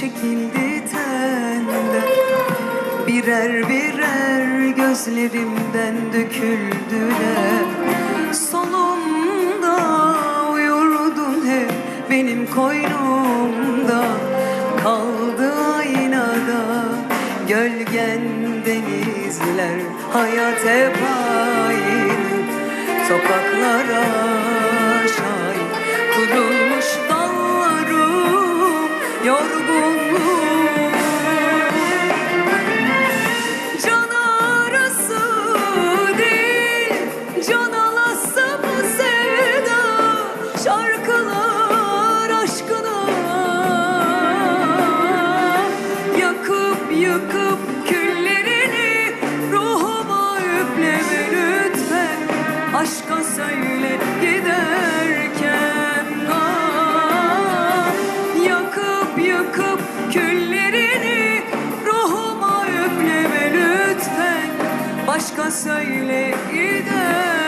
çekildi tenden Birer birer gözlerimden döküldüler. Solumda uyurdun hep benim koynumda. Kaldı aynada gölgen denizler. Hayat hep aynı. Sokaklara şahit Kurulmuş Aşka söyle giderken ah, Yakıp yıkıp küllerini Ruhuma üfleme lütfen. Başka söyle giderken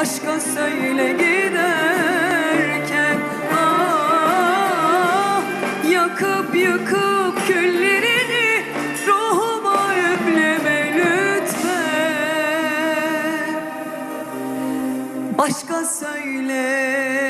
Aşka söyle giderken ah, Yakıp yakıp küllerini Ruhuma üfleme lütfen. Başka söyle